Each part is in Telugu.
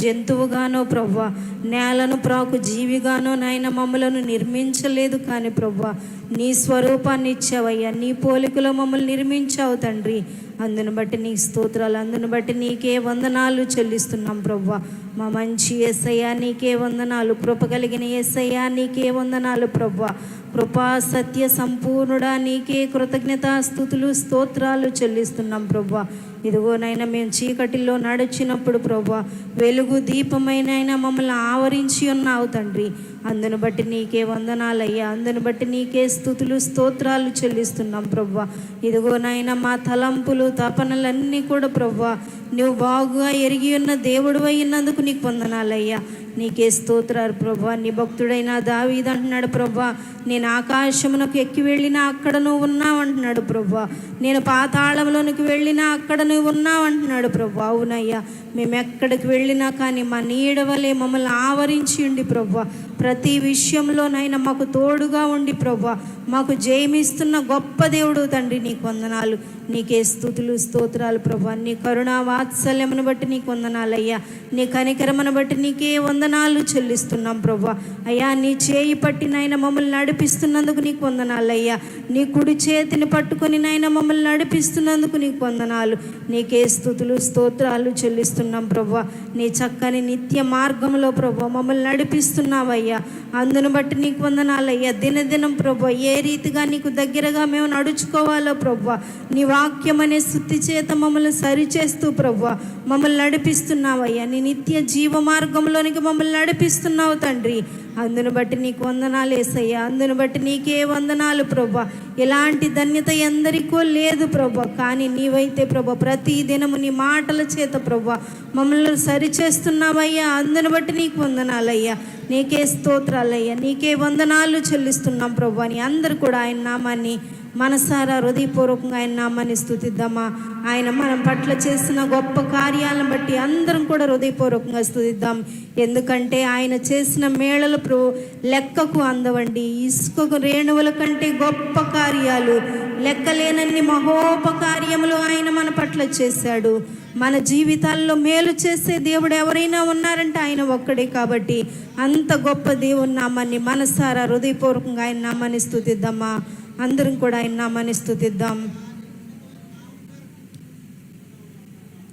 జంతువుగానో ప్రవ్వ నేలను ప్రాకు జీవిగానో నాయన మమ్మలను నిర్మించలేదు కానీ ప్రవ్వ నీ స్వరూపాన్ని ఇచ్చావయ్యా నీ పోలికలో మమ్మల్ని నిర్మించావు తండ్రి. అందును బట్టి నీ స్తోత్రాలు అందును బట్టి నీకే వందనాలు చెల్లిస్తున్నాం ప్రవ్వ. మా మంచి ఎస్ఐయా నీకే వందనాలు. కృప కలిగిన ఎస్ఐయా నీకే వందనాలు ప్రవ్వ. కృపా సత్య సంపూర్ణుడా నీకే కృతజ్ఞత స్థుతులు స్తోత్రాలు చెల్లిస్తున్నాం ప్రవ్వా. ఇదిగోనైనా మేము చీకటిలో నడిచినప్పుడు ప్రవ్వా వెలుగు దీపమైనైనా మమ్మల్ని ఆవరించి ఉన్నావు తండ్రి. అందును బట్టి నీకే వందనాలయ్యా. అందును బట్టి నీకే స్థుతులు స్తోత్రాలు చెల్లిస్తున్నాం ప్రవ్వా ఇదిగోనైనా మా తలంపులు తపనలన్నీ కూడా ప్రవ్వా నువ్వు బాగుగా ఎరిగి ఉన్న దేవుడు అయినందుకు నీకు వందనాలయ్యా. నీకే స్తోత్రాలు ప్రభా. నీ భక్తుడైన దావీద్ అంటున్నాడు ప్రభా. నేను ఆకాశమునకు ఎక్కి వెళ్ళినా అక్కడ నువ్వు ఉన్నావు అంటున్నాడు ప్రభా. నేను పాతాళంలోనికి వెళ్ళినా అక్కడ నువ్వు ఉన్నావు అంటున్నాడు ప్రభా. అవునయ్యా మేము ఎక్కడికి వెళ్ళినా కానీ మా నీడవలే మమ్మల్ని ఆవరించి ఉండి ప్రభా. ప్రతి విషయంలోనైనా మాకు తోడుగా ఉండి ప్రభా. మాకు జయమిస్తున్న గొప్ప దేవుడు తండ్రి నీకు వందనాలు. నీకే స్థుతులు స్తోత్రాలు ప్రభా. నీ కరుణా వాత్సల్యమును బట్టి నీకు వందనాలయ్యా నీ కనికరమును బట్టి నీకే వందనాలు చెల్లిస్తున్నాం ప్రభా. అయ్యా నీ చేయి పట్టి నాయన మమ్మల్ని నడిపిస్తున్నందుకు నీకు వందనాలయ్యా నీ కుడి చేతిని పట్టుకొని నాయన మమ్మల్ని నడిపిస్తున్నందుకు నీకు వందనాలు. నీకే స్థుతులు స్తోత్రాలు చెల్లిస్తున్నాం ప్రభా. నీ చక్కని నిత్య మార్గంలో ప్రభా మమ్మల్ని నడిపిస్తున్నావయ్యా. అందును బట్టి నీకు వందనాలయ్యా దినదినం ప్రభా ఏ రీతిగా నీకు దగ్గరగా మేము నడుచుకోవాలో ప్రభా. నీ వాక్యం అనే శుద్ధి చేత మమ్మల్ని సరిచేస్తూ ప్రభు మమ్మల్ని నడిపిస్తున్నావయ్యా. నీ నిత్య జీవ మార్గంలోనికి మమ్మల్ని నడిపిస్తున్నావు తండ్రి. అందును బట్టి నీకు వందనాలు వేసయ్యా అందును బట్టి నీకే వందనాలు ప్రభా ఎలాంటి ధన్యత ఎందరికో లేదు ప్రభా కానీ నీవైతే ప్రభా ప్రతి దినము నీ మాటల చేత ప్రభా మమ్మల్ని సరిచేస్తున్నావయ్యా. అందును బట్టి నీకు వందనాలయ్యా. నీకే స్తోత్రాలయ్యా. నీకే వందనాలు చెల్లిస్తున్నాం ప్రభా అని అందరు కూడా ఆయన నామాన్ని మనసారా హృదయపూర్వకంగా ఆయన నామాన్ని స్థుతిద్దామా ఆయన మనం పట్ల చేసిన గొప్ప కార్యాలను బట్టి అందరం కూడా హృదయపూర్వకంగా స్థుతిద్దాం ఎందుకంటే ఆయన చేసిన మేళలు ప్ర లెక్కకు అందవండి. ఇసుకకు రేణువుల కంటే గొప్ప కార్యాలు లెక్కలేనన్ని మహోపకార్యములు ఆయన మన పట్ల చేశాడు. మన జీవితాల్లో మేలు చేసే దేవుడు ఎవరైనా ఉన్నారంటే ఆయన ఒక్కడే కాబట్టి అంత గొప్ప దేవుని నామాన్ని మనసారా హృదయపూర్వకంగా ఆయన నామాన్ని స్థుతిద్దామా అందరం కూడా ఆయన నామాన్ని స్థుతిద్దాం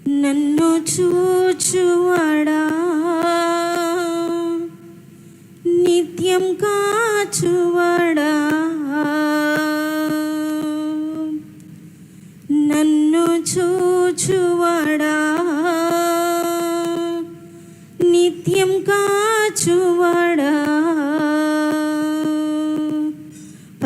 నన్ను చూచువాడా? నిత్యం కాచువాడా? నన్ను చూచువాడా? నిత్యం కాచువాడా?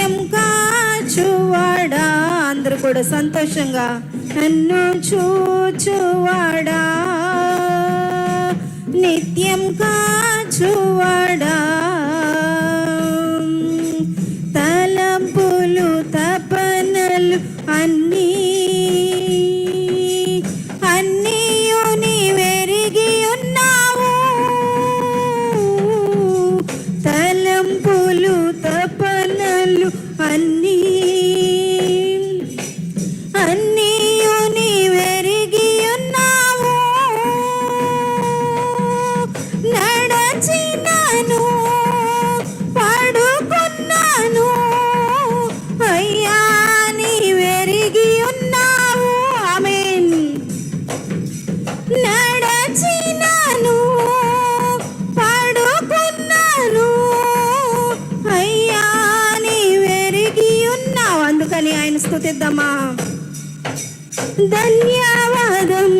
నిత్యం కాచువాడా? అందరూ కూడా సంతోషంగా నన్ను చూచువాడా? నిత్యం కాచువాడా? తలంపులు తపనలు అన్నీ ధన్యవాదం.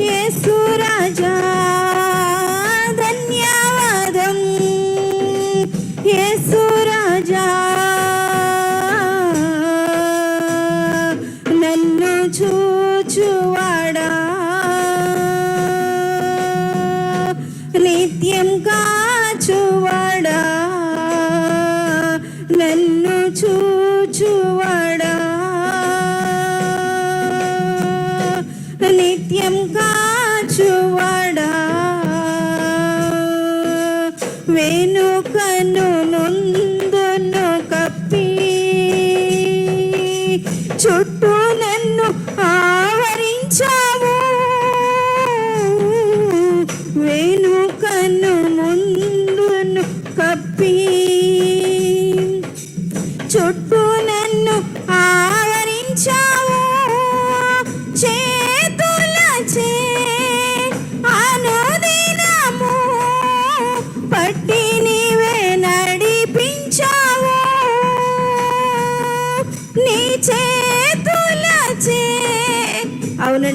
యేసు రాజా ధన్యవాదం. యేసు నన్ను చుట్టూ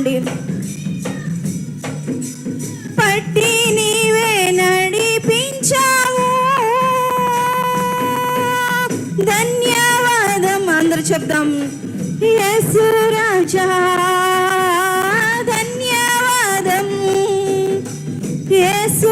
అవునండి పట్టి నీవే నడిపించావు. ధన్యవాదం. అందరు చెప్దాం. యేసు రాజా ధన్యవాదం. యేసు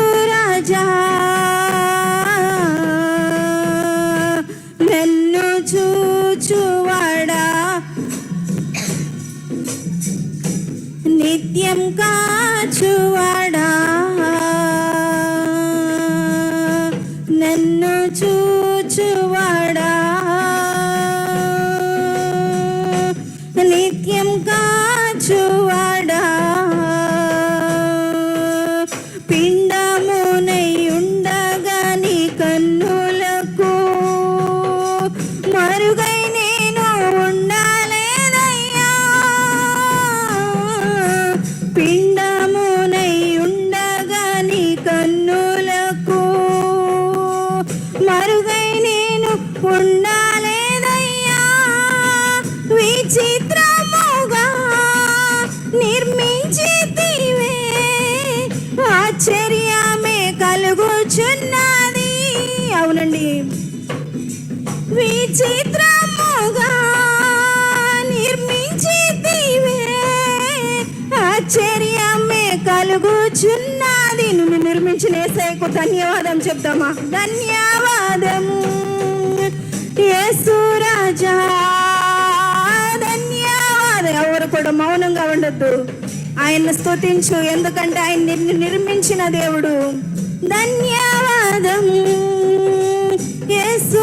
కాచువాడా చిన్నది నిన్ను నిర్మించిన ఏసైకు ధన్యవాదం చెప్తామా ధన్యవాదము. యేసు ధన్యవాదం. ఎవరు కూడా మౌనంగా ఉండొద్దు. ఆయన్ని స్తుతించు. ఎందుకంటే ఆయన నిన్ను నిర్మించిన దేవుడు. ధన్యవాదం యేసు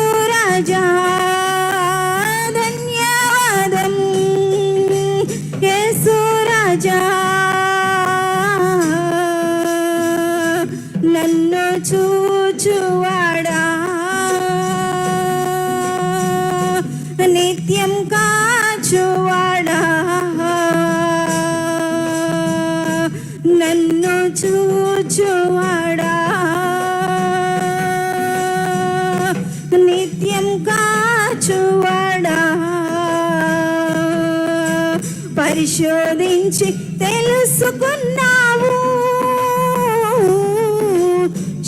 నన్ను చూచువాడా? నిత్యం కాచువాడా? నన్ను చూచువాడా? నిత్యం కాచువాడా? పరిశోధించి తెలుసుకున్నా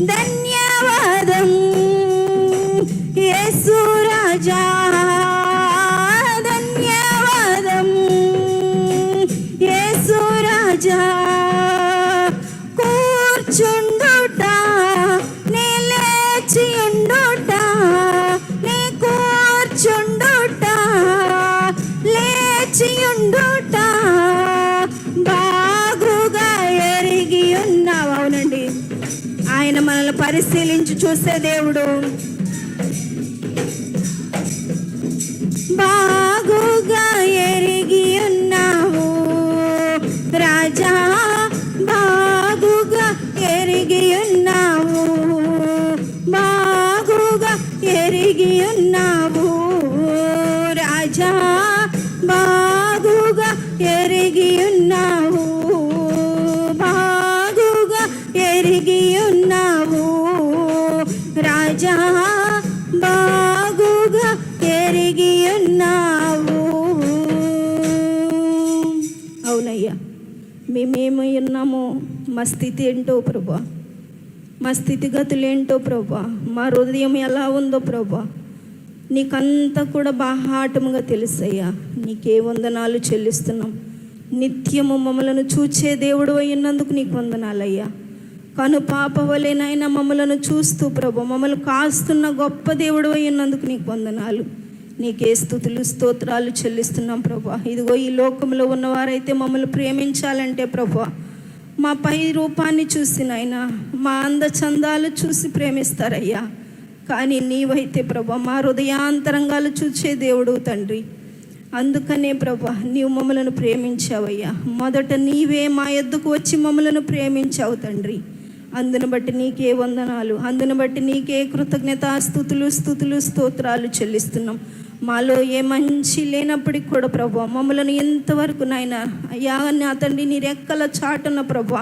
ధన్యవాదం పరిశీలించి చూసే దేవుడు. మా స్థితి ఏంటో ప్రభా? మా స్థితిగతులు ఏంటో ప్రభా? మా హృదయం ఎలా ఉందో ప్రభా? నీకంతా కూడా బాహాటముగా తెలుసయ్యా. నీకే వందనాలు చెల్లిస్తున్నాం. నిత్యము మమ్మలను చూచే దేవుడు అయినందుకు నీకు వందనాలయ్యా. కను పాప వలెనైనా మమ్మలను చూస్తూ ప్రభు మమ్మల్ని కాస్తున్న గొప్ప దేవుడు అయినందుకు నీకు వందనాలు. నీకే స్థుతులు స్తోత్రాలు చెల్లిస్తున్నాం ప్రభా. ఇదిగో ఈ లోకంలో ఉన్నవారైతే మమ్మల్ని ప్రేమించాలంటే ప్రభా మా పై రూపాన్ని చూసి నాయనా మా అందచందాలు చూసి ప్రేమిస్తారయ్యా. కానీ నీవైతే ప్రభా మా హృదయాంతరంగాలు చూసే దేవుడు తండ్రి. అందుకనే ప్రభా నీవు మమ్మలను ప్రేమించావయ్యా. మొదట నీవే మా ఎద్దుకు వచ్చి మమ్మలను ప్రేమించావు తండ్రి. అందును బట్టి నీకే వందనాలు. అందును బట్టి నీకే కృతజ్ఞత స్థుతులు స్థుతులు స్తోత్రాలు చెల్లిస్తున్నాం. మాలో ఏ మంచి లేనప్పటికి కూడా ప్రభు మమ్మలను ఎంతవరకు నాయన అయ్యా నా తండ్రి నీ రెక్కల చాటున ప్రభు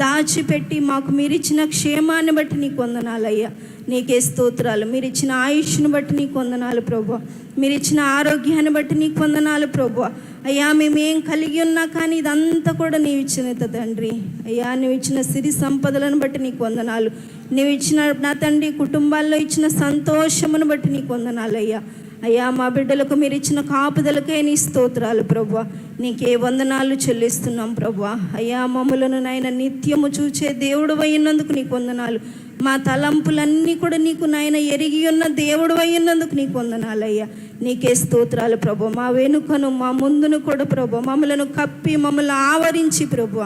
దాచిపెట్టి మాకు మీరిచ్చిన క్షేమాన్ని బట్టి నీకు వందనాలయ్యా నీకే స్తోత్రాలు. మీరు ఇచ్చిన ఆయుష్ను బట్టి నీకు వందనాలు ప్రభు మీరు ఇచ్చిన ఆరోగ్యాన్ని బట్టి నీకు వందనాలు ప్రభు అయ్యా మేమేం కలిగి ఉన్నా కానీ ఇదంతా కూడా నీవు ఇచ్చిన తండ్రి. అయ్యా నువ్వు ఇచ్చిన సిరి సంపదలను బట్టి నీకు వందనాలు. నువ్వు ఇచ్చిన నా తండ్రి కుటుంబాల్లో ఇచ్చిన సంతోషమును బట్టి నీకు వందనాలు అయ్యా. అయ్యా మా బిడ్డలకు మీరు ఇచ్చిన కాపుదలకే నీ స్తోత్రాలు ప్రభు నీకే వందనాలు చెల్లిస్తున్నాం ప్రభు అయ్యా మమ్మలను నాయన నిత్యము చూచే దేవుడు అయినందుకు నీకు వందనాలు. మా తలంపులన్నీ కూడా నీకు నాయన ఎరిగి ఉన్న దేవుడు అయినందుకు నీకు వందనాలయ్యా నీకే స్తోత్రాలు ప్రభు మా వెనుకను మా ముందును కూడా ప్రభు మమ్మలను కప్పి మమ్మల్ని ఆవరించి ప్రభు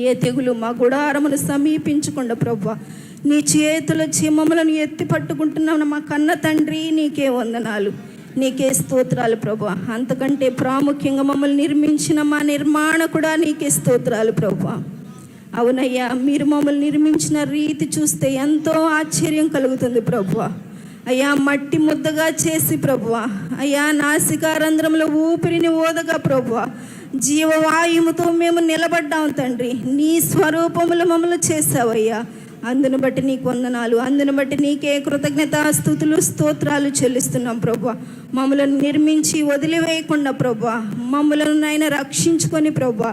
ఏ తెగులు మా గుడారమును సమీపించకుండా ప్రభు నీ చేతుల మమ్మలను ఎత్తి పట్టుకుంటున్నావు మా కన్న తండ్రి నీకే వందనాలు. నీకే స్తోత్రాలు ప్రభు. అంతకంటే ప్రాముఖ్యంగా మమ్మల్ని నిర్మించిన మా నిర్మాణ కూడా నీకే స్తోత్రాలు ప్రభు. అవునయ్యా మీరు మమ్మల్ని నిర్మించిన రీతి చూస్తే ఎంతో ఆశ్చర్యం కలుగుతుంది ప్రభు. అయ్యా మట్టి ముద్దగా చేసి ప్రభు. అయ్యా నాసికారంధ్రంలో ఊపిరిని ఓదగా ప్రభు. జీవవాయుముతో మేము నిలబడ్డాం తండ్రి. నీ స్వరూపములు మమ్మల్ని చేసావయ్యా అందును బట్టి నీకు వందనాలు అందును బట్టి నీకే కృతజ్ఞత స్థుతులు స్తోత్రాలు చెల్లిస్తున్నాం ప్రభు. మమ్మలను నిర్మించి వదిలివేయకుండా ప్రభు. మమ్మలను నాయన రక్షించుకొని ప్రభు.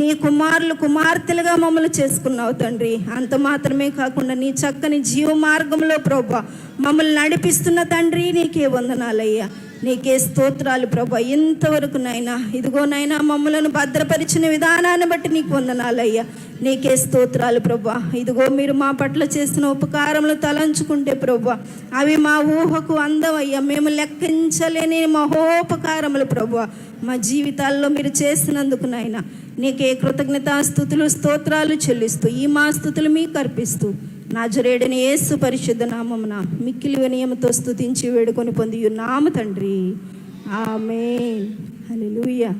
నీ కుమారులు కుమార్తెలుగా మమ్మల్ని చేసుకున్నావు తండ్రి. అంత మాత్రమే కాకుండా నీ చక్కని జీవ మార్గంలో ప్రభు. మమ్మల్ని నడిపిస్తున్న తండ్రి నీకే వందనాలయ్యా. నీకే స్తోత్రాలు ప్రభా. ఇంతవరకు నైనా ఇదిగో నైనా మమ్మలను భద్రపరిచిన విధానాన్ని బట్టి నీకు వందనాలయ్యా. నీకే స్తోత్రాలు ప్రభా. ఇదిగో మీరు మా పట్ల చేసిన ఉపకారములు తలంచుకుంటే ప్రభా అవి మా ఊహకు అందవయ్యా. మేము లెక్కించలేని మహోపకారములు ప్రభా మా జీవితాల్లో మీరు చేసినందుకు నాయన. నీకే కృతజ్ఞత స్థుతులు స్తోత్రాలు చెల్లిస్తూ ఈ మా స్థుతులు మీకు అర్పిస్తూ నాజరేడని యేసు పరిశుద్ధ నామమున మిక్కిలి వినయముతో స్థుతించి వేడుకొని పొంది నామ తండ్రి. ఆమె హల్లెలూయా.